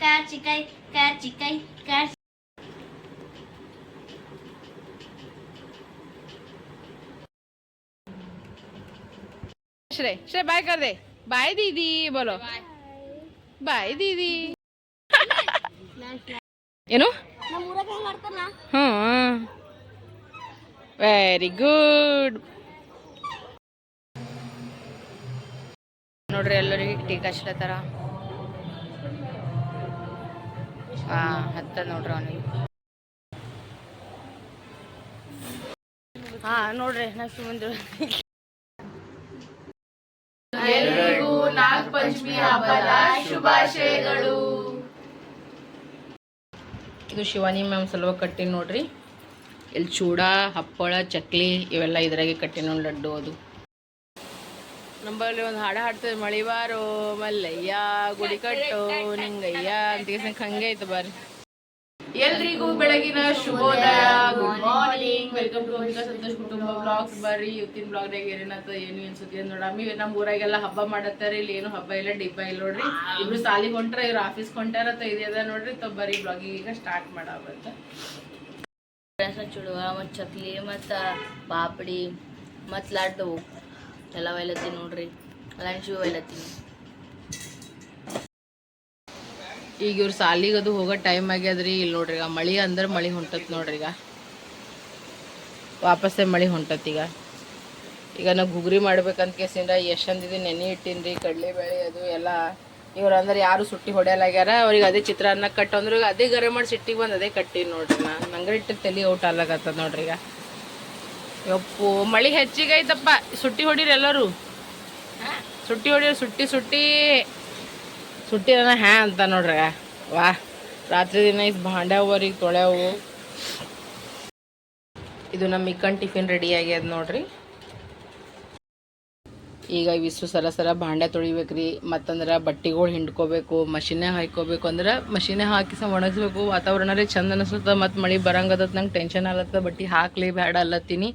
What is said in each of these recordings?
ಕರ್ಚಿಕಾಯಿ ಕರ್ಚಿಕಾಯಿ ಕರ್ಚಿ श्रेय श्रेय बाय कर दे बाय दीदी बोलो ಬಾಯ್ ದೀದಿ ಏನು ನಮ್ಮ ಊರಾಗ ಹೆಂಗ್ ಆಡ್ತಾರ ಹ್ಞೂ ವೆರಿ ಗುಡ್ ನೋಡ್ರಿ ಎಲ್ಲರಿಗೆ ಟೀ ಹಚ್ಲತ್ತಾರ ಹಾ ಹತ್ತ ನೋಡ್ರಿ ಅವನಿಗೆ. ಹಾ ನೋಡ್ರಿ ನಾ ಬಂದ್ರು ಎಲ್ರಿಗೂ ನಾಗಪಂಚಮಿ ಹಬ್ಬದ ಶುಭಾಶಯಗಳು. ಇದು ಶಿವಾನಿ ಮ್ಯಾಮ್ ಸಲುವಾಗಿ ಕಟ್ಟಿ ನೋಡ್ರಿ. ಇಲ್ಲಿ ಚೂಡ ಹಪ್ಪಳ ಚಕ್ಲಿ ಇವೆಲ್ಲ ಇದ್ರಾಗೆ ಕಟ್ಟಿ ನೋಡಿ ಲಡ್ಡು ಅದು. ನಮ್ಮಲ್ಲಿ ಒಂದು ಹಾಡು ಹಾಡ್ತದೆ ಮಳಿವಾರೋ ಮಲ್ಲಯ್ಯ ಗುಡಿ ಕಟ್ಟು ನಿಂಗಯ್ಯ, ಅಂತ ಹಂಗೆ ಐತೆ ಬಾರಿ. ಎಲ್ರಿಗೂ ಬೆಳಗಿನ ಶುಭೋದಯ. Good morning welcome to Amika Santosh ಕುಟುಂಬ ಬ್ಲಾಗ್ಸ್ ಬರ್ರಿ, ಇವತ್ತಿನ ಬ್ಲಾಗ್ನಾಗ ಏನೇನತ್ತ ಏನು ಅನ್ಸುತ್ತೆ ಅಂತ ನೋಡಮ್ಮಿ ನಮ್ಮ ಊರಾಗೆಲ್ಲ ಹಬ್ಬ ಮಾಡತ್ತಾರ, ಇಲ್ಲಿ ಏನು ಹಬ್ಬ ಇಲ್ಲ, ಡಿಬ್ಬ ಇಲ್ಲ ನೋಡ್ರಿ. ಇಬ್ರು ಸಾಲಿ ಹೊಂಟ್ರ, ಇವ್ರು ಆಫೀಸ್ ಹೊಂಟಾರತ್ತ ಇದೆ ನೋಡ್ರಿ. ತ ಬರೀ ಬ್ಲಾಗಿಂಗ್ ಈಗ ಸ್ಟಾರ್ಟ್ ಮಾಡಾವಂತ ಚುಡುವ ಮತ್ತು ಚಕ್ಲಿ ಮತ್ತು ಪಾಪಡಿ, ಮತ್ತು ಲಡ್ಡು. ಎಲ್ಲ ಒಯ್ಲತ್ತೀನಿ ನೋಡ್ರಿ. ಲಂಚು ಒಯ್ಲತ್ತೀನಿ ಈಗ ಇವ್ರು ಸಾಲಿಗೆ ಅದು ಹೋಗೋ ಟೈಮ್ ಆಗ್ಯದ್ರಿ. ಇಲ್ಲಿ ನೋಡ್ರಿ ಈಗ ಮಳಿ ಅಂದ್ರೆ ಮಳಿ ಹೊಂಟತ್ ನೋಡ್ರಿ ಈಗ. ವಾಪಸ್ಸೇ ಮಳಿ ಹೊಂಟತ್ ಈಗ. ನಾವು ಗುಗ್ರಿ ಮಾಡ್ಬೇಕಂತ ಕೇಸಿಂದ ಎಷ್ಟೊಂದಿದ್ದು ನೆನೆ ಇಟ್ಟಿನ್ರಿ ಕಡಲೆಬೇಳೆ ಅದು ಎಲ್ಲ. ಇವ್ರು ಅಂದ್ರೆ ಯಾರು ಸುಟ್ಟಿ ಹೊಡೆಯಲಾಗ್ಯಾರ ಅವ್ರಿಗೆ ಅದೇ ಚಿತ್ರಾನ್ನ ಕಟ್ಟು ಅಂದ್ರೆ ಅದೇ ಗರೆ ಮಾಡಿ ಸಿಟ್ಟಿಗೆ ಬಂದು ಅದೇ ಕಟ್ಟಿ ನೋಡ್ರಿ ನಾ. ನಂಗೆ ಇಟ್ಟು ತಲೆ ಔಟ್ ಆಗ್ಲಾಗತ್ತದ ನೋಡ್ರಿ ಈಗ. ಯಪ್ಪು, ಮಳಿ ಹೆಚ್ಚಿಗೆ ಐತಪ್ಪ. ಸುಟ್ಟಿ ಹೊಡೀರಿ ಎಲ್ಲರೂ. ಸುಟ್ಟಿ ಹೊಡೀರಿ, ಸುಟ್ಟಿ ಸುಟ್ಟಿ. ಸುಟ್ಟಿ ಅನ್ನ ಹ್ಯಾ ಅಂತ ನೋಡ್ರಿ. ವಾ, ರಾತ್ರಿ ದಿನ ಇದು ಭಾಂಡ್ಯಾವರಿಗೆ ತೊಳೆವು ಇದು ನಮ್ಮ ಇಕ್ಕನ್ ಟಿಫಿನ್ ರೆಡಿ ಆಗ್ಯದ ನೋಡ್ರಿ. ಈಗ ಇವಿಷ್ಟು ಸರ ಸರ ಭಾಂಡೆ ತೊಳಿಬೇಕ್ರಿ, ಮತ್ತಂದ್ರೆ ಬಟ್ಟೆಗಳು ಹಿಂಡ್ಕೋಬೇಕು ಮಷಿನೇ ಹಾಯ್ಕೋಬೇಕು, ಅಂದ್ರೆ ಮಷಿನೇ ಹಾಕಿ ಸ ಒಣಗಿಸ್ಬೇಕು. ವಾತಾವರಣ ರೀ ಚಂದ ಅನಿಸುತ್ತೆ ಮತ್ತು ಮಳೆ ಬರಂಗದತ್ ನಂಗೆ ಟೆನ್ಷನ್ ಆಗತ್ತ ಬಟ್ಟೆ ಹಾಕ್ಲಿ ಬೇಡ ಅಲ್ಲತ್ತೀನಿ.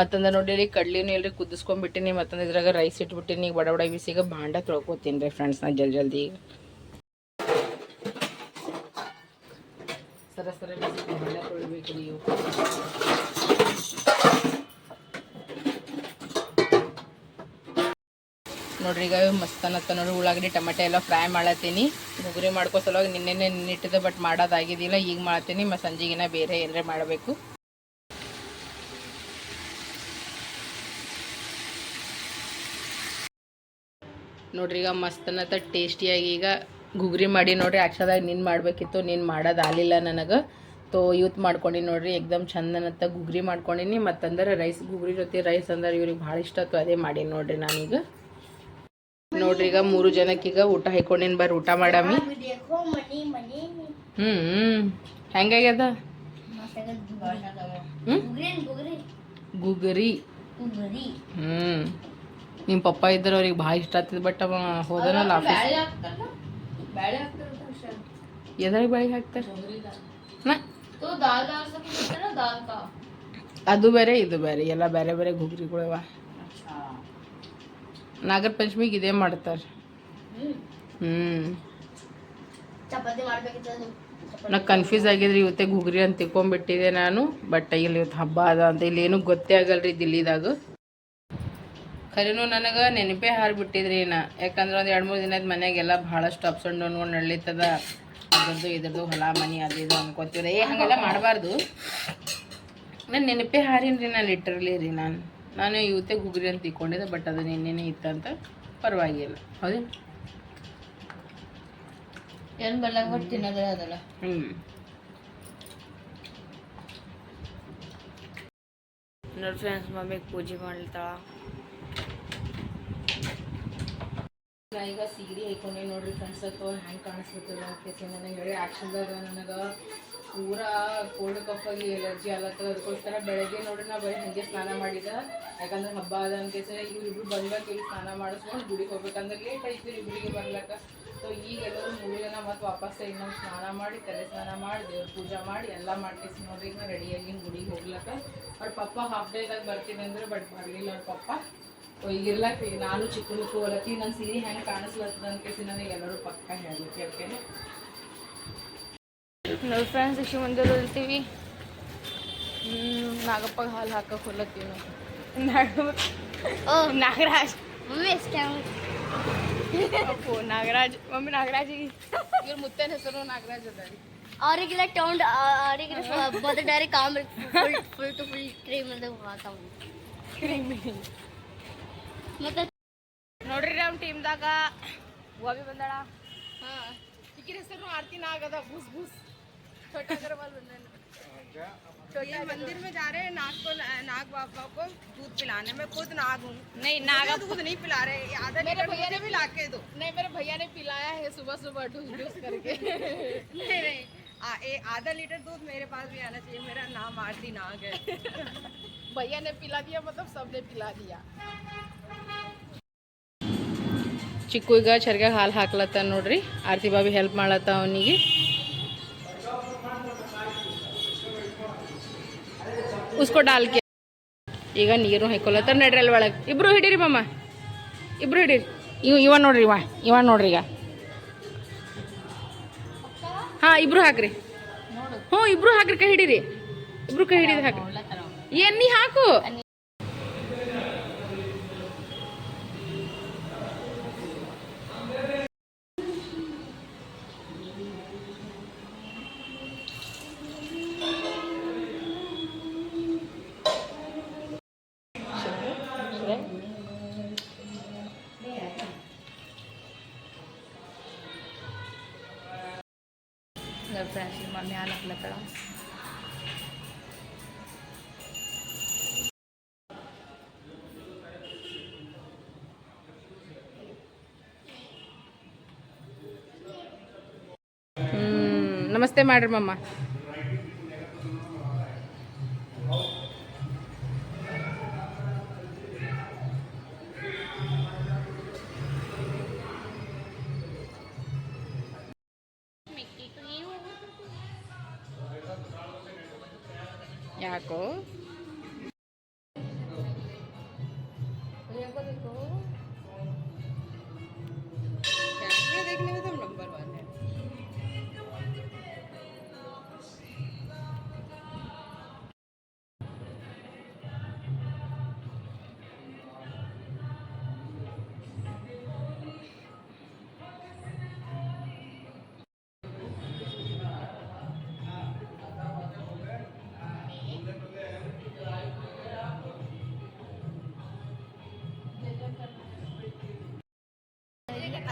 ಮತ್ತಂದ್ರೆ ನೋಡಿರಿ ಕಡ್ಲಿನೂ ಇಲ್ರಿ ಕುದಿಸ್ಕೊಂಡ್ಬಿಟ್ಟಿನಿ ಮತ್ತಂದ್ರೆ ಇದ್ರಾಗ ರೈಸ್ ಇಟ್ಬಿಟ್ಟಿನಿ, ಬಡ ಬಡ ಬಿಸಿಗೆ ಭಾಂಡೆ ತೊಳ್ಕೊತೀನಿ ರೀ ಫ್ರೆಂಡ್ಸ್ ನಾ ಜಲ್ದಿ ಜಲ್ದಿ. ಸರ ಸರ ಬಿಸಿ ಭಾಂಡೆ ತೊಳಿಬೇಕ್ರಿ ಇವು. ನೋಡ್ರಿ, ಈಗ ಮಸ್ತ್ ಅನ್ನತ್ತ ನೋಡ್ರಿ, ಉಳ್ಳಾಗಡ್ಡಿ, ಟೊಮೆಟೊ ಎಲ್ಲ ಫ್ರೈ ಮಾಡತ್ತೀನಿ. ಗುಗುರಿ ಮಾಡ್ಕೋ ಸಲುವಾಗಿ ನಿನ್ನೆನೆ ನಿನ್ನಿಟ್ಟಿದೆ ಬಟ್ ಮಾಡೋದಾಗಿದ್ದಿಲ್ಲ, ಈಗ ಮಾಡ್ತೀನಿ ಮತ್ತು ಸಂಜೆಗಿನ ಬೇರೆ ಏನಾರ ಮಾಡಬೇಕು. ನೋಡ್ರಿ, ಈಗ ಮಸ್ತ್ ಅನ್ನತ್ತ ಟೇಸ್ಟಿಯಾಗಿ ಈಗ ಗುಗ್ರಿ ಮಾಡಿ ನೋಡ್ರಿ ಆಕ್ಚುಲಾಗಿ ನೀನು ಮಾಡಬೇಕಿತ್ತು, ನೀನು ಮಾಡೋದಾಗಲಿಲ್ಲ ನನಗೆ. ತೋ, ಯೂತ್ ಮಾಡ್ಕೊಂಡು ನೋಡ್ರಿ, ಎಕ್ದಮ್ ಚಂದನತ್ತ ಗುಗ್ರಿ ಮಾಡ್ಕೊಂಡಿನಿ, ಮತ್ತಂದ್ರೆ ರೈಸ್, ಗುಗ್ರಿ ಜೊತೆ ರೈಸ್ ಅಂದ್ರೆ, ಇವ್ರಿಗೆ ಭಾಳ ಇಷ್ಟ ಆಯ್ತು ಅದೇ ಮಾಡೀನಿ ನೋಡ್ರಿ ನಾನೀಗ. ನೋಡ್ರಿ ಈಗ ಮೂರು ಜನಕ್ಕೀಗ ಊಟ ಹಾಕೊಂಡಿನಿ ಬರ್ರಿ ಊಟ ಮಾಡಾಮಿ. ಹ್ಞೂ ಹೆಂಗಾಗ್ಯದ? ಗುಗರಿ. ಹ್ಞೂ ನಿಮ್ಮ ಪಪ್ಪ ಇದ್ರ ಅವ್ರಿಗೆ ಭಾಳ ಇಷ್ಟ ಆಗ್ತದೆ ಬಟ್ ಅವ ಹೋದನಲ್ಲ ಆಫೀಸ್ ಎದ್ರಾಗ ಬೆಳಿಗ್ಗೆ ಹಾಕ್ತಾರೆ? ಅದು ಬೇರೆ ಇದು ಬೇರೆ ಎಲ್ಲ ಬೇರೆ ಬೇರೆ ಗುಗ್ರಿಗಳವ. ನಾಗರ ಪಂಚಮಿಗೆ ಇದೇ ಮಾಡ್ತಾರೆ. ಹ್ಞೂ ನಾ ಕನ್ಫ್ಯೂಸ್ ಆಗಿದ್ರಿ ಇವತ್ತೆ ಗುಗ್ರಿ ಅಂತ ತಿಕೊಂಡ್ಬಿಟ್ಟಿದೆ ನಾನು ಬಟ್ ಇಲ್ಲಿ ಇವತ್ತು ಹಬ್ಬ ಅದ ಅಂತ ಇಲ್ಲಿ ಏನೂ ಗೊತ್ತೇ ಆಗಲ್ರಿ ದಿಲ್ಲಿದಾಗ. ಖರೇನು ನನಗೆ ನೆನಪೇ ಹಾರಿಬಿಟ್ಟಿದ್ರಿ ನಾ. ಯಾಕಂದ್ರೆ ಒಂದು ಎರಡು ಮೂರು ದಿನದ ಮನೆಯಾಗೆಲ್ಲ ಭಾಳಷ್ಟು ಅಪ್ಸ್ ಆ್ಯಂಡ್ ಡೌನ್ಗಳು ನಡೀತದ ಅದ್ರದ್ದು ಇದ್ರದ್ದು ಹೊಲ ಮನೆ ಅದು ಇದು ಅನ್ಕೋತೀವ್ರಿ. ಏ ಹಾಗೆಲ್ಲ ಮಾಡಬಾರ್ದು. ನಾನು ನೆನಪೇ ಹಾರಿನ್ರಿ ನಾನು ಲಿಟ್ರಲಿ ರೀ ನಾನು. ನಾನು ಇವತ್ತೆ ಗುಗ್ರಿ ಅಂತ ತಿಕ್ಕೊಂಡಿದ್ದೆ ಬಟ್ ಅದು ನಿನ್ನೆನೇ ಇತ್ತಂತ ಪರವಾಗಿಲ್ಲ. ಹೌದು? ಏನು ಬರ್ಲಂಗ್ ಬಿಟ್ಟು ತಿನ್ನೋದೇ ಅದಲ್ಲ? ಹ್ಞೂ ನೋಡಿ ಫ್ರೆಂಡ್ಸ್ ಮಮ್ಮಿಗೆ ಪೂಜೆ ಮಾಡ್ತಾಳ ಈಗ ಸೀರೆ ಹಾಕೊಂಡೆ ನೋಡ್ರಿ ಫ್ರೆಂಡ್ಸ್ ಅಥವಾ ಹೆಂಗೆ ಕಾಣಿಸ್ಬಿಡ್ತದೆ ಅಂತ ನನಗೆ ಹೇಳಿ. ಆ್ಯಕ್ಷನ್ದಾಗ ನನಗೆ ಪೂರಾ ಕೋಲ್ಡ್ ಕಫಾಗಿ ಎಲರ್ಜಿ ಆಗತ್ತದ ಅದಕ್ಕೋಸ್ಕರ ಬೆಳಗ್ಗೆ ನೋಡ್ರಿ ನಾ ಬರೀ ಹಾಗೆ ಸ್ನಾನ ಮಾಡಿದ. ಯಾಕಂದ್ರೆ ಹಬ್ಬ ಅದ ಅನ್ಕೇಸ ಇವ್ರಿಬ್ರು ಬಂದಾಗ ಇಲ್ಲಿ ಸ್ನಾನ ಮಾಡಿಸ್ಕೊಂಡು ಗುಡಿಗೆ ಹೋಗ್ಬೇಕಂದ್ರೆ ಲೇಟ್ ಆಯ್ತು ಇಬ್ಬರಿಗೆ ಬರ್ಲಾಕ. ಸೊ ಈಗ ಎಲ್ಲರೂ ಜನ ಮತ್ತೆ ವಾಪಸ್ ಇನ್ನೊಂದು ಸ್ನಾನ ಮಾಡಿ, ತಲೆ ಸ್ನಾನ ಮಾಡಿ, ದೇವ್ರ ಪೂಜೆ ಮಾಡಿ ಎಲ್ಲ ಮಾಡ್ಕೇಸಿ ನೋಡ್ರಿ ಈಗ ರೆಡಿಯಾಗಿ ಗುಡಿಗೆ ಹೋಗ್ಲಕ್ಕ ಅವ್ರ ಪಪ್ಪ ಹಾಫ್ ಡೇದಾಗ ಬರ್ತೀನಿ ಅಂದ್ರೆ ಬಟ್ ಬರಲಿಲ್ಲ ಅವ್ರ ಪಪ್ಪ. ಸೊ ಈಗ ಇರ್ಲಕ್ಕ ನಾನು ಚಿಕ್ಕ ಹೋಲತ್ತಿ ನನ್ನ ಸೀರೆ ಹೆಂಗೆ ಕಾಣಿಸ್ಲತ್ತದ ಅನ್ಕೇಸಿ ನನಗೆ ಎಲ್ಲರೂ ಪಕ್ಕ ಹೇಳಿ ಯಾಕೆಂದ್ರೆ ನೋಡಿ ಫ್ರೆಂಡ್ಸ್ ಶಿವ ಮಂದಿರ ಇರ್ತೀವಿ ನಾಗಪ್ಪಗೆ ಹಾಲು ಹಾಕಕ್ಕೆ ಹೊಲತ್ತೀವಿ ನಾವು ಓ ನಾಗರಾಜ್ ಮಮ್ಮಿ ಸ್ಕ್ಯಾಮ್ ಅಪ್ಪು ನಾಗರಾಜ್ ಮಮ್ಮಿ ನಾಗರಾಜಿಗೆ ಇವ್ರ ಮುತ್ತನ ಹೆಸರು ನಾಗರಾಜ್ ಅದ ರೀ ಅವರಿಗೆಲ್ಲ ಟೌಂಡ್ ಅವರಿಗೆಲ್ಲ ಬದ direct com full full to full cream ಅಂತ ಹಾಕಮ್ ಮತ್ತೆ ನೋಡ್ರಿ ನಮ್ಮ ಟೀಮ್ದಾಗ ಗೋಬಿ ಬಂದಾಳ ಹಾಂ ಈಕಿನ ಹೆಸರು ಆರ್ತಿ ನಾಗದ ಬೂಸ್ ಬೂಸ್ छोटा अग्रवाल बंधन ये मंदिर में जा रहे हैं नाग को नाग बाबा को दूध पिलाने में खुद नाग हूँ नहीं नागा मुझे दूध नहीं पिला रहे ये आधा मेरे लीटर भैया मुझे ने पिला के दो नहीं मेरे भैया ने पिलाया है सुबह सुबह ढूस ढूस करके नहीं नहीं आ, ए, आधा लीटर दूध मेरे पास भी आना चाहिए मेरा नाम आरती नाग है भैया ने पिला दिया मतलब सबने पिला दिया ಚಿಕ್ಕು ಈಗ ಚರ್ಗ್ಯಾಗ ಹಾಲು ಹಾಕ್ಲತ್ತ ನೋಡ್ರಿ ಆರ್ತಿ ಬಾಬಿ ಹೆಲ್ಪ್ ಮಾಡ್ಲತ್ತ ಅವನಿಗೆ ಉಸ್ಕೊ ಡಾಲ್ಕೆ ಈಗ ನೀರು ಹಾಕೊಲತ್ತ ನಡ್ರಿ ಅಲ್ಲಿ ಒಳಗೆ. ಇಬ್ರು ಹಿಡೀರಿ ಮಮ್ಮ ಇಬ್ರು ಹಿಡೀರಿ. ಇವ ಇವ ನೋಡ್ರಿ ಇವ. ಇವ ನೋಡ್ರಿ ಈಗ. ಹಾಂ, ಇಬ್ರು ಹಾಕ್ರಿ. ಹ್ಞೂ, ಇಬ್ರು ಹಾಕ್ರಿ, ಕೈ ಹಿಡೀರಿ. ಇಬ್ರು ಕೈ ಹಿಡಿದು ಹಾಕ್ರಿ. ಏನ್ ನೀ ಹಾಕು? ಫ್ರೆಂಡ್ಸ್ ಮಮ್ಮಿ ಹಾಲು ನಮಸ್ತೆ ಮಾಡ್ರಿ ಮಮ್ಮ. ಯಾಕೋ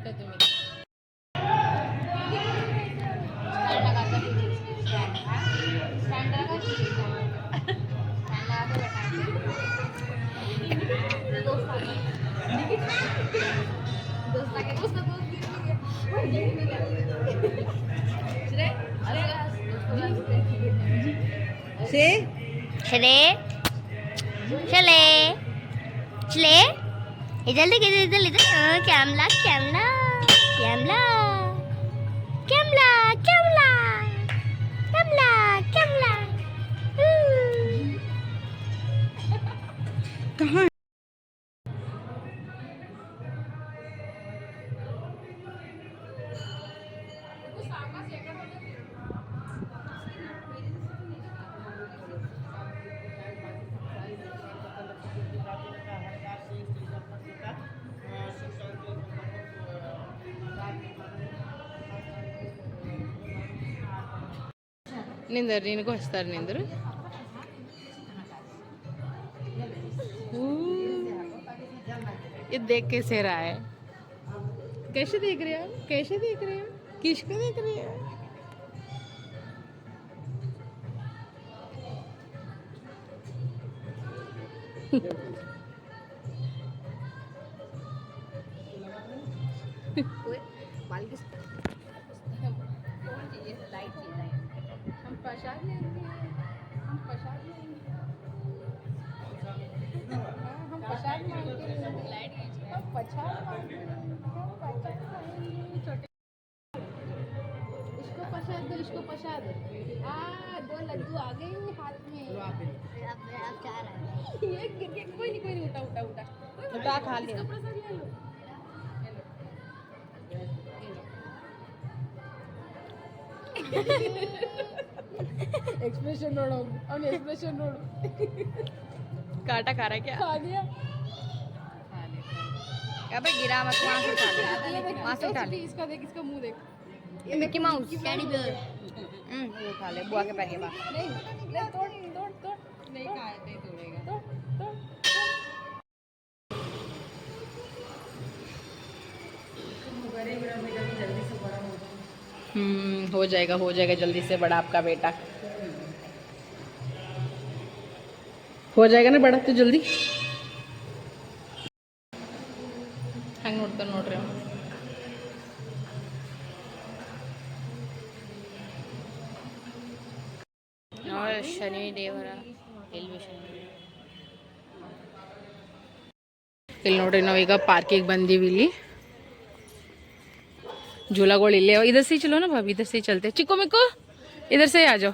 ऐटा तुम से इधर देख इधर इधर इधर। हाँ, कैमला कैमला कैमला कैमला कैमला। ನಿಂದರು ನಿನಗೂ ಹಚ್ತಾರೆ ನಿಂದರು ये देख कैसे रहा है कैसे देख रहे हो कैसे देख रहे हो किसको देख रहे हो बाल की लाइट प्रसाद लेंगे। हम प्रसाद लेंगे। हाँ, हम प्रसाद मांगते हैं। हम प्रसाद मांगते हैं। हम प्रसाद मांगेंगे छोटे इसको प्रसाद दो इसको प्रसाद आ दो लड्डू आ गए हाथ में। अब अब जा रहा है। ये गिर गया कोई नहीं कोई नहीं उठा उठा उठा। उठा खा ले प्रसाद ले लो। ये लो। एक्सप्रेशन ನೋಡು ಅವನ एक्सप्रेशन ನೋಡು काटा खा रहा है क्या खा लिया अबे गिरा मत वहाँ से उठा ले ये देख वहाँ से उठा ले इसका देख इसका मुंह देख ये मिक्की माउस टेडी बियर हम्म ये उठा ले बुआ के पैर के बाहर नहीं नहीं तोड़ तोड़ तोड़ नहीं खाए नहीं तोड़ेगा तोड़ तोड़ हम्म हो जाएगा हो जाएगा जल्दी से बड़ा आपका बेटा हो जाएगा ना बड़ा तो जल्दी ಹಂಗೆ ನೋಡ್ತಾನೆ ನೋಡ್ರಿ ಅವ್ನು. ನೋಡಿ ಶನಿ ದೇವರ ಎಲ್ವಿ ಶನಿ ಇಲ್ಲಿ ನೋಡ್ರಿ ನಾವೀಗ ಪಾರ್ಕಿಗೆ ಬಂದೀವಿ ಇಲ್ಲಿ झूलागोल इले इधर से ही चलो ना भाभी इधर से ही चलते चिको मिको इधर से ही आ जाओ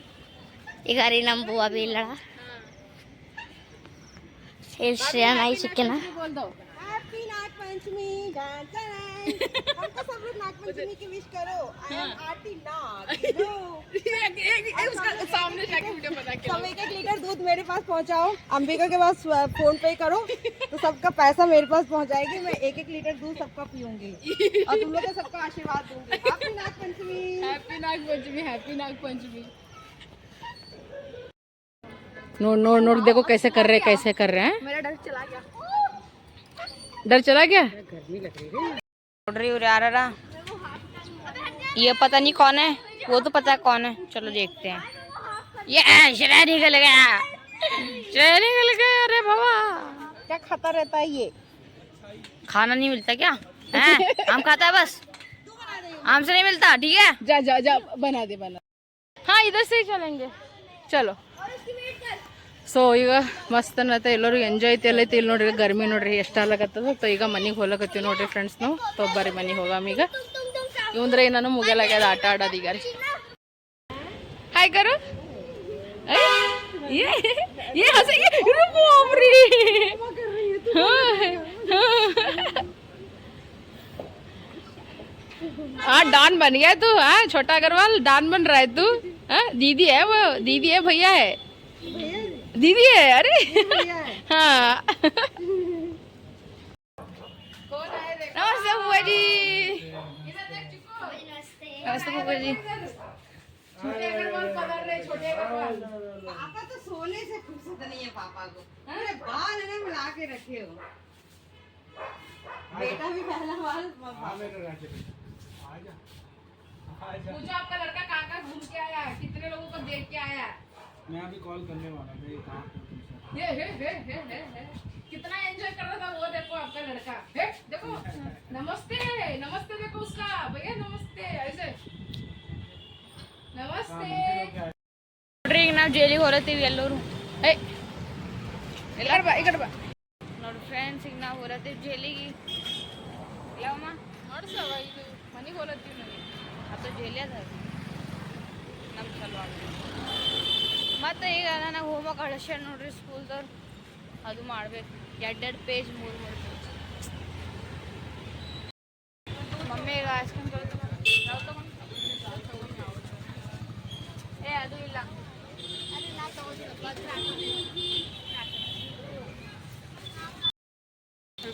ಈಗ ರೀ ನಮ್ಮ ಬುವ ಬಿ ಇಲ್ಲ ಇಲ್ಲಿ ಶ್ರೇಯಾ ನಾಯಿ ಸಿಕ್ಕಿನ ಬೋಲ್ ದೋ हैप्पी नाग पंचमी हमको सब लोग नाग पंचमी की विश करो आई एम आरती नाग उसका सामने जाके वीडियो बना के सब एक एक लीटर दूध मेरे पास पहुंचाओ अंबिका के पास फोन पे करो तो सबका पैसा मेरे पास पहुंचाएगी मैं एक एक लीटर दूध सबका पीऊंगी और तुम लोग को सबका आशीर्वाद दूंगी happy Nag Panchami happy Nag Panchami happy Nag Panchami note note note हाँ, देखो तो कैसे कर रहे हैं कैसे कर रहे हैं। डर चला गया। गर्मी लग रही है। रहा ये पता नहीं कौन है वो तो पता है कौन है। चलो देखते हैं। ये शराब निकल गया। शराब निकल गया अरे बाबा। क्या खाता रहता है ये? खाना नहीं मिलता क्या? है हम खाता है बस? आम से नहीं मिलता ठीक है? जा जा जा बना दे बना हाँ इधर से ही चलेंगे। चलो। ಸೊ ಈಗ ಮಸ್ತ್ ಅನ್ನತ್ತೆ ಎಲ್ಲರೂ ಎಂಜಾಯ್ ಐತಿ ಎಲ್ಲೈತಿ ಇಲ್ಲಿ ನೋಡ್ರಿ ಗರ್ಮಿ ನೋಡ್ರಿ ಎಷ್ಟು ಆಗ್ಲಕತ್ತದ ಸೊ ಈಗ ಮನೆಗೆ ಹೋಗ್ಲಕತ್ತೀವಿ ನೋಡ್ರಿ ಫ್ರೆಂಡ್ಸ್ ನಾವು ಸೊ ಬರ್ರಿ ಮನೆಗೆ ಹೋಗಾಮ ಈಗ ಇವಂದ್ರೆ ಏನಾನು ಮುಗಿಯಲಾಗ್ಯದ ಆಟ ಆಡೋದು ಈಗ ರೀ ಹಾಯ್ ಕರು ಏ ये हंसेंगे अरे बाप रे हाँ डॉन बन गया तू हाँ छोटा अग्रवाल डॉन बन रहा है तू हाँ दीदी है वो दीदी है भैया है दीदी है अरे। हाँ। नमस्ते बुआ जी। नमस्ते बुआ जी। छोटे अग्रवाल छोटे पापा तो सोने से फुर्सत नहीं है पापा को। अरे बाल है ना मिला के रखे हो। बेटा भी पहला बाल पूछो आपका लड़का कहाँ कहाँ घूम के आया? है कितने लोगों को देख के आया? है मैं अभी कॉल करने वाला था ये कहाँ पे तुमसे? ये हे हे हे हे हे कितना एंजॉय कर रहा था वो देखो आपका लड़का हे देखो नमस्ते नमस्ते देखो उसका भैया नमस्ते ऐसे नमस्ते ನೋಡ್ರಿ ಈಗ ನಾವು ಜೈಲಿಗೆ ಹೊರತೀವಿ ಎಲ್ಲರೂ ಏಯ್ इधर बा इधर बा ನೋಡ್ರಿ ಫ್ರೆಂಡ್ಸ್ ಈಗ ನಾವು ಹೊರತೀವಿ ಜೈಲಿಗೆ ಯಾವಮ್ಮ ನೋಡ್ಸವ ಇದು ಮನೆಗೆ ಹೋಲತ್ತೀವಿ ನನಗೆ ಅದು ಜೈಲಿ ಅದ ನಮ್ಮ ಸಲುವಾಗಿ ಮತ್ತು ಈಗ ನನಗೆ ಹೋಮ್ವರ್ಕ್ ಕಳಿಸ್ಯಾರ ನೋಡ್ರಿ ಸ್ಕೂಲ್ದವ್ರು. ಅದು ಮಾಡ್ಬೇಕು. ಎರಡೆರಡು ಪೇಜ್ ಮೂರು ಮೂರು ಪೇಜ್ ಮಮ್ಮಿ ಈಗ ಏ, ಅದು ಇಲ್ಲ.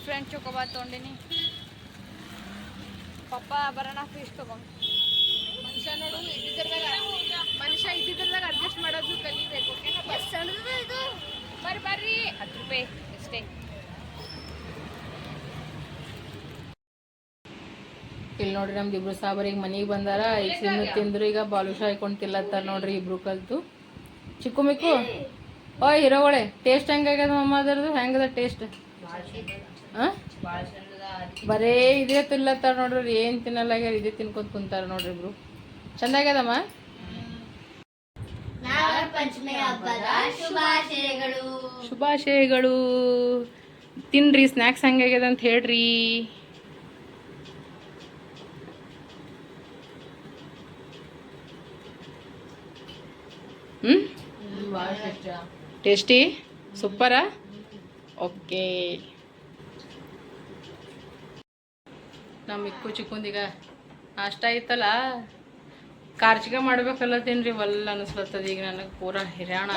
ಫ್ರೆಂಡ್ ಚೊಕೊಬಾತ್ ತೊಗೊಂಡಿನಿ. ಪಪ್ಪ ಬರೋಣ ಫೀಸ್ ತಗೊಂಡು ಇಲ್ಲಿ ನೋಡ್ರಿ ನಮ್ದು ಇಬ್ರು ಸಾಬರ್ ಈಗ ಮನೆಗೆ ಬಂದಾರ. ಐಸ್ ಕ್ರೀಮ್ ತಿಂದ್ರು ಈಗ ಬಾಲುಷ ಹಾಕೊಂಡು ತಿಲ್ಲತ್ತಾರ ನೋಡ್ರಿ ಇಬ್ರು ಕಲ್ತು. ಚಿಕ್ಕು ಮಿಕ್ಕು? ಓ ಹೀರೋಗಳೆ ಟೇಸ್ಟ್ ಹೆಂಗಾಗ್ಯದ ಮಮ್ಮ ಅದರದು ಹೆಂಗದ ಟೇಸ್ಟ್ ಬರೇ ಇದೇ ತಿನ್ಲತ್ತಾರ ನೋಡ್ರಿ ಏನು ತಿನ್ನಲ್ಲಾಗ್ಯಾರ ಇದೇ ತಿನ್ಕೊಂತ ಕುಂತಾರ ನೋಡ್ರಿ ಇಬ್ರು. ಚಂದ ಆಗ್ಯದಮ್ಮ? ನಾಗರ ಪಂಚಮಿ ಶುಭಾಶಯಗಳು. ಶುಭಾಶಯಗಳು. ತಿನ್ರಿ ಸ್ನ್ಯಾಕ್ಸ್ ಹೆಂಗಾಗ್ಯದ ಅಂತ ಹೇಳ್ರಿ. ಹ್ಞೂ ಟೇಸ್ಟಿ ಸೂಪರಾ ಓಕೆ ನಮ್ಮ ಇಕ್ಕು ಚಿಕ್ಕಂದೀಗ ನಾಷ್ಟ ಐತಲ್ಲ ಕಾರ್ಚಿಕ ಮಾಡ್ಬೇಕಲ್ಲತ್ತೇನ್ರಿ ಒಲ್ಲ ಅನಿಸ್ಲತ್ತದ ಈಗ ನನಗೆ ಪೂರ ಹಿರಾಣ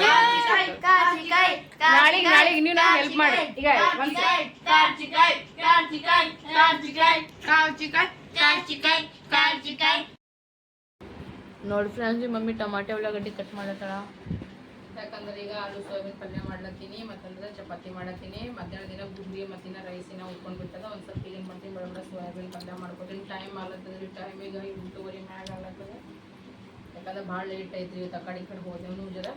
ನಾಳೆಗೆ ನಾಳೆಗೆ ನೀವು ನಾನು ಹೆಲ್ಪ್ ಮಾಡಿ. ಈಗ ಒಂದ್ ನೋಡಿ ಫ್ರೆಂಡ್ಸ್ ಮಮ್ಮಿ ಟಮಾಟೆ ಉಳ್ಳಾಗಡ್ಡಿ ಕಟ್ ಮಾಡತ್ತಾಳ. ಯಾಕಂದ್ರೆ ಈಗ ಆಲೂ ಸೋಯಾಬೀನ್ ಪಲ್ಯ ಮಾಡ್ಲತ್ತೀನಿ, ಮತ್ತಂದ್ರೆ ಚಪಾತಿ ಮಾಡತ್ತೀನಿ ಮಧ್ಯಾಹ್ನ ದಿನ ಗುಂಡಿ ಮತ್ತಿನ ರೈಸಿನ ಉಟ್ಕೊಂಡು ಬಿಟ್ಟದ ಒಂದು ಸ್ವಲ್ಪ ಏನು ಮಾಡ್ತೀನಿ, ಬಡ ಸೋಯಾಬೀನ್ ಪಲ್ಯ ಮಾಡ್ಕೊತೀನಿ. ಟೈಮ್ ಆಗ್ಲತ್ತದ್ರಿ ಟೈಮ್ ಈಗ ಎಂಟೂವರೆ ಮ್ಯಾಗ ಆಗ್ಲತ್ತದ. ಯಾಕಂದ್ರೆ ಭಾಳ ಲೇಟ್ ಐತ್ರಿ, ಇವತ್ತು ಆ ಕಡೆ ಈ ಕಡೆ ಹೋದೆವು ಜರ.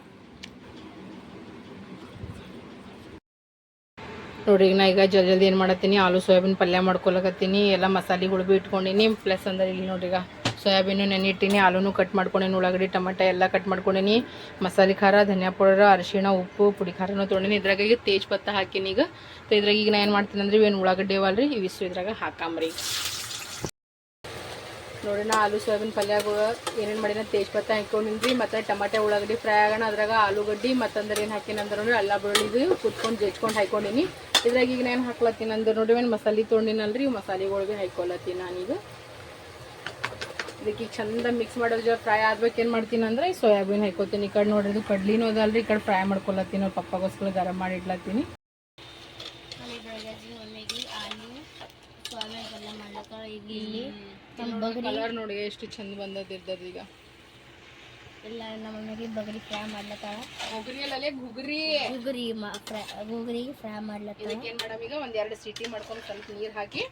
ನೋಡಿ, ಈಗ ನಾ ಈಗ ಜಲ್ದಿ ಜಲ್ದಿ ಏನು ಮಾಡತ್ತೀನಿ, ಆಲೂ ಸೋಯಾಬೀನ್ ಪಲ್ಯ ಮಾಡ್ಕೊಳಕತ್ತೀನಿ. ಎಲ್ಲ ಮಸಾಲೆಗಳು ಭೀ ಇಟ್ಕೊಂಡಿನಿ. ಪ್ಲಸ್ ಅಂದ್ರೆ ಇಲ್ಲಿ ನೋಡಿ ಈಗ ಸೋಯಾಬೀನು ನೆನಿಟ್ಟಿನಿ ಆಲೂನು ಕಟ್ ಮಾಡ್ಕೊಂಡೇನಿ, ಉಳ್ಳಾಗಡ್ಡಿ, ಟೊಮೆಟೊ ಎಲ್ಲ ಕಟ್ ಮಾಡ್ಕೊಂಡೇನಿ. ಮಸಾಲೆ ಖಾರ, ಧನಿಯಾ ಪೌಡರ್, ಅರಿಶಿಣ, ಉಪ್ಪು, ಪುಡಿ ಖಾರನೂ ತೊಗೊಂಡೇನಿ ಇದ್ರಾಗ ಈಗ ತೇಜ್ ಪತ್ತ ಹಾಕೀನಿ ಈಗ. ಇದ್ರಾಗ ಈಗ ನಾ ಏನು ಮಾಡ್ತೀನಿ ಅಂದ್ರೆ ಇವೇನು ಉಳ್ಳಾಗಡ್ಡಿ ಅವಲ್ರಿ, ಇವಿಷ್ಟು ಇದ್ರಾಗ ಹಾಕಾಮ್ರಿ ನೋಡಿ ನಾ ಆಲೂ, ಸೋಯಾಬೀನ್ ಪಲ್ಯ ಏನೇನು ಮಾಡಿನ, ತೇಜ್ ಪತ್ತ ಹಾಕೊಂಡಿನ್ರಿ. ಮತ್ತು ಟಮಾಟೆ, ಉಳ್ಳಾಗಡ್ಡಿ ಫ್ರೈ ಆಗೋಣ. ಅದ್ರಾಗ ಆಲೂಗಡ್ಡಿ ಮತ್ತಂದ್ರೆ ಏನು ಹಾಕಿನ ಅಂದ್ರೆ ನೋಡಿ ಅಲ್ಲ ಬೆಳ್ಳುಳ್ಳಿ ಕುತ್ಕೊಂಡು ಜಜ್ಕೊಂಡು ಹಾಕೊಂಡಿನಿ. ಇದ್ರಾಗ ಈಗ ನಾನು ಹಾಕ್ಲತ್ತೀನಿ ಅಂದ್ರೆ ನೋಡಿ ಏನು ಮಸಾಲೆ ತೊಗೊಂಡಿನಲ್ರಿ ಮಸಾಲೆಗಳಿಗೆ ಮಸಾಲೆಗಳು ಭೀ ಹಾಕೊಳತ್ತೀನಿ ನಾನೀಗ. ಇದಕ್ಕೆ ಚಂದ ಮಿಕ್ಸ್ ಮಾಡೋದು ಜೊತೆ ಫ್ರೈ ಆಗ್ಬೇಕು ಏನು ಮಾಡ್ತೀನಿ ಅಂದ್ರೆ ಈ ಸೋಯಾಬೀನ್ ಹಾಕೋತೀನಿ ಈ ಕಡೆ ನೋಡ್ರಿ ಕಡ್ಲಿನೂ ಅದಲ್ರಿ ಈ ಕಡೆ ಫ್ರೈ ಮಾಡ್ಕೊಳತ್ತೀನಿ ಅವ್ರ ಪಪ್ಪಗೋಸ್ಕರ ಗರಂ ಮಾಡಿ ಇಡ್ಲತ್ತೀನಿ. ಕಲರ್ ನೋಡಿ ಎಷ್ಟು ಚಂದ ಬಂದದಿರ್ತದ ಈಗ. ಇಲ್ಲ ನಮ್ಮ ಮನೆಗೆ ಬಗರಿ ಫ್ರೈ ಮಾಡ್ಲತ್ತಾಳ. ಗುಗ್ರಿ ಅಲ್ಲೇ ಗುಗ್ರಿ ಗುಗರಿ ಫ್ರೈ ಮಾಡ್ಲತ್ತಾಳ. ಇದಕ್ಕೆ ಏನು ಮಾಡಮ್ ಈಗ ಒಂದ್ ಎರಡು ಸೀಟಿ ಮಾಡ್ಕೊಂಡು ಸ್ವಲ್ಪ ನೀರು ಹಾಕಿ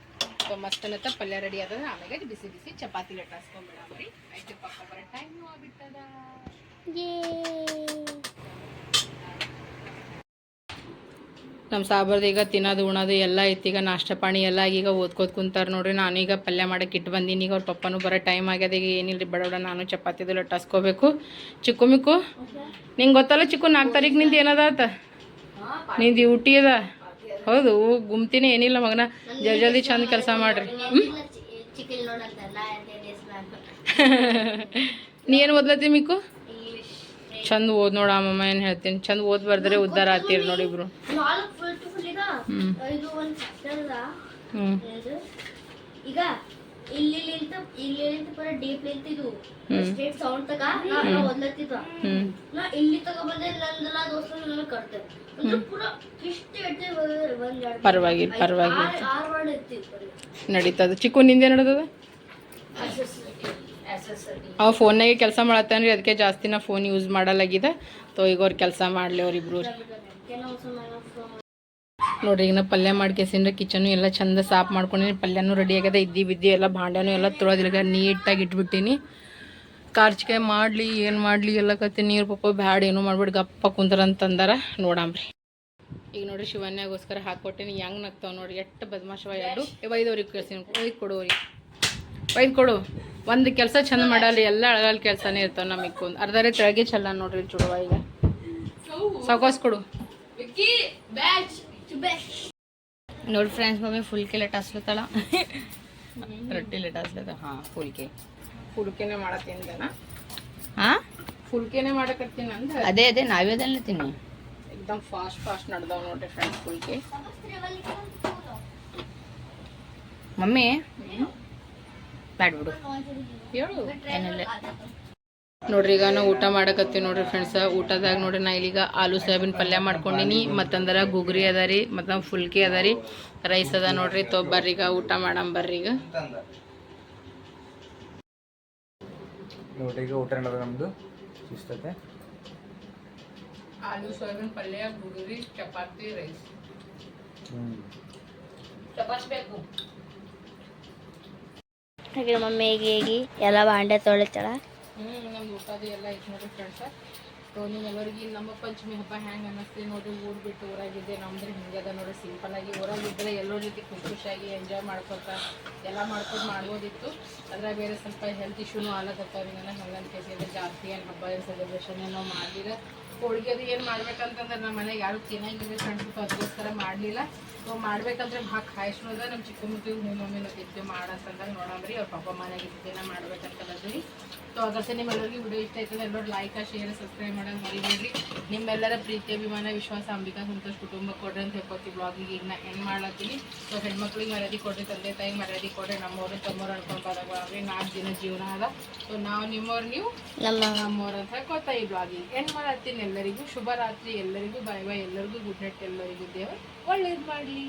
ಸೊ ಮಸ್ತ್ ಅನ್ನತ್ತ ಪಲ್ಯ ರೆಡಿ ಆದ್ರೆ ಆಮೇಲೆ ಬಿಸಿ ಬಿಸಿ ಚಪಾತಿ ಲಟ್ಟಾಸ್ಕೊಂಡ್ಬಿಡಮ್ರಿ ಆಯ್ತು ಪಪ್ಪ ಬರೋ ಟೈಮ್ ಆಗ್ಬಿಟ್ಟದ. ನಮ್ಮ ಸಾಬರ್ದು ಈಗ ತಿನ್ನೋದು ಉಣೋದು ಎಲ್ಲ ಐತಿ. ಈಗ ನಾಷ್ಟ ಪಾಣಿ ಎಲ್ಲ ಈಗ ಓದ್ಕೋತ ಕುಂತಾರ ನೋಡ್ರಿ. ನಾನೀಗ ಪಲ್ಯ ಮಾಡಕ್ಕೆ ಇಟ್ಟು ಬಂದೀನಿ. ಈಗ ಅವ್ರ ಪಪ್ಪನೂ ಬರೋ ಟೈಮ್ ಆಗ್ಯದ. ಈಗ ಏನಿಲ್ಲ ಬಡವಡ ಬಡ ನಾನು ಚಪಾತಿದು ಲಟ್ಟಾಸ್ಕೋಬೇಕು ಚಿಕ್ಕು ಮಿಕ್ಕು ನಿಂಗೆ ಗೊತ್ತಲ್ಲ ಚಿಕ್ಕು ನಾಲ್ಕು ತಾರೀಕು ಏನದ ಆತ? ನಿಂದು ಊಟಿ ಅದ. ಹೌದು ಗುಮ್ತಿನೇ ಏನಿಲ್ಲ ಮಗನ. ಜಲ್ ಜಲ್ದಿ ಚಂದ ಕೆಲಸ ಮಾಡ್ರಿ. ಹ್ಞೂ ಚಿಕನ್ ನೋಡಂತ ನಾ ಡೇಸ್ ಮ್ಯಾಮ್. ನೀ ಏನು ಓದ್ಲತ್ತಿ ಮಿಕ್ಕು? ಚಂದ ಓದ್ ನೋಡ ಅಮ್ಮಮ್ಮ ಏನು ಹೇಳ್ತೀನಿ. ಚಂದ ಓದ್ ಬರ್ದ್ರೆ ಉದ್ದಾರ ಆತೀರಿ ನೋಡಿ ಇಬ್ರು ಹ್ಞೂ ಹ್ಞೂ ಇಲ್ಲಿ ನಿಂತ ಇಲ್ಲಿ ನಿಂತ ಪೂರ ಡೀಪ್ ನಿಂತಿದ್ವು. ಸ್ಟ್ರೇಟ್ ಸೌಂಡ್ ತಗ ನಾ ಓದ್ಲತ್ತಿದ್ದ ಹ್ಞೂ ನಾ ಇಲ್ಲಿ ತಗ ಬಂದೆ ನಂದೆಲ್ಲ ದೋಸ್ತ ನನ್ನ ಕರ್ತೆ ಅಂದ್ರೆ ಪೂರ ಇಷ್ಟು ಎಟ್ಟೆ ಒಂದ್ ಎರಡು ಪರವಾಗಿಲ್ಲ ಪರವಾಗಿಲ್ಲ ಆರು ವರ್ಡ್ ಬರೀ ನಡೀತದ. ಚಿಕ್ಕು ನಿಂದೆ ನಡ್ದದ? ಅವ ಫೋನ್ನಾಗೆ ಕೆಲಸ ಮಾಡತ್ತಾನ್ರಿ ಅದಕ್ಕೆ ಜಾಸ್ತಿ ನಾ ಫೋನ್ ಯೂಸ್ ಮಾಡಲಾಗಿದೆ. ತೋ ಈಗ ಅವ್ರು ಕೆಲಸ ಮಾಡಲಿ ಅವ್ರಿಬ್ರು. ಕೆಲವು ಸಮಯ ನೋಡ್ರಿ ಈಗ ನಾ ಪಲ್ಯ ಮಾಡ್ಕೇಸಿಂದ್ರೆ ಕಿಚನು ಎಲ್ಲ ಚಂದ ಸಾಫ್ ಮಾಡ್ಕೊಂಡಿನಿ ಪಲ್ಯನೂ ರೆಡಿ ಆಗ್ಯದ. ಇದ್ದಿ ಬಿದ್ದಿ ಎಲ್ಲ ಭಾಂಡ್ಯಾನು ಎಲ್ಲ ತೊಳೋದಿಲ್ಲ ನೀಟಾಗಿ ಇಟ್ಬಿಟ್ಟಿನಿ. ಕಾರ್ಚಿಕಾಯಿ ಮಾಡಲಿ, ಏನು ಮಾಡಲಿ ಎಲ್ಲ ಕತ್ತಿ ನೀರು ಪಪ್ಪ ಬ್ಯಾಡ, ಏನೂ ಮಾಡ್ಬಿಟ್ಟು ಗಪ್ಪ ಕುಂತರ ಅಂತಂದಾರ. ನೋಡಾಮ್ರಿ. ಈಗ ನೋಡ್ರಿ ಶಿವನ್ಯಾಗೋಸ್ಕರ ಹಾಕ್ಕೊಟ್ಟಿನಿ ಹೆಂಗ್ ನಗ್ತಾವ ನೋಡ್ರಿ. ಎಷ್ಟು ಬದಮಾಶವ ಎರಡು. ಒಯ್ದವ್ರಿಗೆ ಕಳ್ಸಿನಿ. ಒಯ್ದು ಕೊಡೋರಿ ಒಯ್ದು ಕೊಡು. ಒಂದು ಕೆಲಸ ಚಂದ ಮಾಡಲ್ಲ ಎಲ್ಲ ಅಳಗಲ್ ಕೆಲಸನೇ ಇರ್ತಾವ ನಮಗೆ ಒಂದು ಅರ್ಧರೆ ತೆಳಗೆ ಚಲ್ಲ ನೋಡ್ರಿ ಚುಡುವ ಈಗ. ಸಾವ್ಕಾಸ್ ಕೊಡು. ನೋಡಿ ಫ್ರೆಂಡ್ಸ್ ಮಮ್ಮಿ ಫುಲ್ಕೆ ಲೇಟ್ ಹಸ್ಲತ್ತಳ. ರೊಟ್ಟಿ ಲೇಟ್ ಹಸ್ಲತ್ತ ಹಾಂ ಫುಲ್ಕೆ ಫುಲ್ಕೆನೆ ಮಾಡತ್ತೀನಿ ಹಾಂ? ಫುಲ್ಕೆನೆ ಮಾಡಕತ್ತೀನಿ ಅಂದ್ರೆ ಅದೇ ಅದೇ ನಾವೇ ಅದನ್ನ ತಿನ್ನಿ. ಎಕ್ದಮ್ ಫಾಸ್ಟ್ ಫಾಸ್ಟ್ ನಡ್ದಾವ್ ನೋಡಿ ಫ್ರೆಂಡ್ಸ್ ಫುಲ್ಕೆ ಮಮ್ಮಿ ಬ್ಯಾಡ್ ಬಿಡು. ಹೇಳು. ಏನಿಲ್ಲ. ನೋಡ್ರಿ ಈಗ ನಾವು ಊಟ ಮಾಡಕತ್ತೀವಿ ನೋಡ್ರಿ ಫ್ರೆಂಡ್ಸ್ ಊಟದಾಗ ನೋಡ್ರಿ ನಾ ಇಲ್ಲಿಗ ಆಲೂ ಸೋಯಾಬೀನ್ ಪಲ್ಯ ಮಾಡ್ಕೊಂಡಿನಿ ಮತ್ತಂದ್ರ ಗುಗ್ರಿ ಅದ ರೀ ಮತ್ತ ಫುಲ್ಕಿ ಅದ ರೀ ರೈಸ್ ಅದ ನೋಡ್ರಿ. ತೊಬ್ಬರ್ರಿ ಈಗ ಊಟ ಮಾಡಮ್ ಬರ್ರಿ ಈಗ. ಊಟಿಗೆ ಊಟ ಮಾಡೋದು ನಮ್ಮದು ಇಷ್ಟತೆ ಆಲೂ ಸೋಯಾಬೀನ್ ಪಲ್ಯ ಗುಗ್ರಿ ಚಪಾತಿ ರೈಸ್. ಚಪಾತಿ ಬೇಕು. ಹಾಗೆ ಮಮ್ಮಿ ಹೇಗೆ ಹೇಗೆ ಎಲ್ಲ ಬಾಂಡೆ ತೊಳಿತಾಳ ಹ್ಞೂ ನಮ್ದು ಊಟದು ಎಲ್ಲ ಐತೆ ನೋಡಿ ಫ್ರೆಂಡ್ಸ ಸೊ ನಿಮ್ಮೆಲ್ಲರಿಗೆ ನಮ್ಮ ಪಂಚಮಿ ಹಬ್ಬ ಹ್ಯಾಂಗೆ ಅನ್ನಿಸ್ತೀವಿ ನೋಡಿ ಊರು ಬಿಟ್ಟು ಊರಾಗಿದ್ದೆ ಹಿಂಗೆ ಅದ ನೋಡ್ರಿ. ಸಿಂಪಲ್ ಆಗಿ ಊರಾಗಿದ್ದರೆ ಎಲ್ಲೋ ಜೊತೆ ಖುಷಿ ಖುಷಿಯಾಗಿ ಎಂಜಾಯ್ ಮಾಡ್ಕೊತ ಎಲ್ಲ ಮಾಡ್ಕೊಂಡು ಮಾಡ್ಬೋದಿತ್ತು. ಅದ್ರಾಗ ಬೇರೆ ಸ್ವಲ್ಪ ಹೆಲ್ತ್ ಇಶ್ಯೂನು ಆಗ್ಲತ್ತವ ಹಿಂಗೆ ಹಂಗಂತ ಕೇಸಿದ್ರೆ ಜಾಸ್ತಿ ಏನು ಹಬ್ಬ ಏನು ಸೆಲೆಬ್ರೇಷನ್ ಏನೋ ಮಾಡಲಿಲ್ಲ. ಹೋಳಿಗೆ ಅದು ಏನು ಮಾಡ್ಬೇಕಂತಂದ್ರೆ ನಮ್ಮ ಮನೆಗೆ ಯಾರು ತಿನ್ನಂಗಿಲ್ಲ ಫ್ರೆಂಡ್ಸ್ ಅದಕ್ಕೋಸ್ಕರ ಮಾಡಲಿಲ್ಲ. ಸೊ ಮಾಡ್ಬೇಕಂದ್ರೆ ಭಾಳ ಕಾಯಿಸ್ನೋದ ನಮ್ಮ ಚಿಕ್ಕ ಮಕ್ಕಳು ಹ್ಞೂ ಮಮ್ಮಿ ತಿದ್ದು ಮಾಡಂತಂದಾಗ ನೋಡಮ್ರಿ ಅವ್ರ ಪಾಪ ಮನೆಗೆ ಇದ್ದೇನ ಮಾಡ್ಬೇಕಂತಂದ್ರಿ ಸೊ ಅದರ್ಸೆ ನಿಮ್ಮೆಲ್ಲರಿಗೂ ವಿಡಿಯೋ ಇಷ್ಟ ಆಯ್ತದೆ ಎಲ್ಲರೂ ಲೈಕ್ ಶೇರ್ ಸಬ್ಸ್ಕ್ರೈಬ್ ಮಾಡೋದು ಮರಿಬೇಡ್ರಿ. ನಿಮ್ಮೆಲ್ಲರ ಪ್ರೀತಿ ಅಭಿಮಾನ ವಿಶ್ವಾಸ ಅಂಬಿಕಾ ಸಂತೋಷ್ ಕುಟುಂಬ ಕೊಡ್ರಿ ಅಂತ ಹೇಳ್ಕೊತೀವಿ ಬ್ಲಾಗಿಗೆ ಈಗ ನಾ ಮಾಡ್ಲತ್ತೀನಿ? ಸೊ ಹೆಣ್ಮಕ್ಳಿಗೆ ಮರ್ಯಾದಿ ಕೊಡ್ರಿ ತಂದೆ ತಾಯಿ ಮರ್ಯಾದೆ ಕೊಡ್ರಿ ನಮ್ಮವ್ರು ತಮ್ಮವ್ರು ಅನ್ಕೊಂಡು ಬರೋಗ್ರಿ ನಾಲ್ಕು ದಿನ ಜೀವನ ಅದ. ಸೊ ನಾವು ನಿಮ್ಮವ್ರು ನೀವು ನಮ್ಮ ನಮ್ಮವ್ರ ಅಂತ ಹೇಳ್ಕೊತಾ ಈ ಬ್ಲಾಗಿಗೆ ಹೆಣ್ಣು ಮಾಡತ್ತೀನಿ ಎಲ್ಲರಿಗೂ? ಶುಭರಾತ್ರಿ ಎಲ್ಲರಿಗೂ ಬಾಯ್ ಬಾಯ್ ಎಲ್ಲರಿಗೂ ಗುಡ್ ನೈಟ್ ಎಲ್ಲರಿಗೂ ದೇವರು. ಒಳ್ಳೇದು ಮಾಡಲಿ.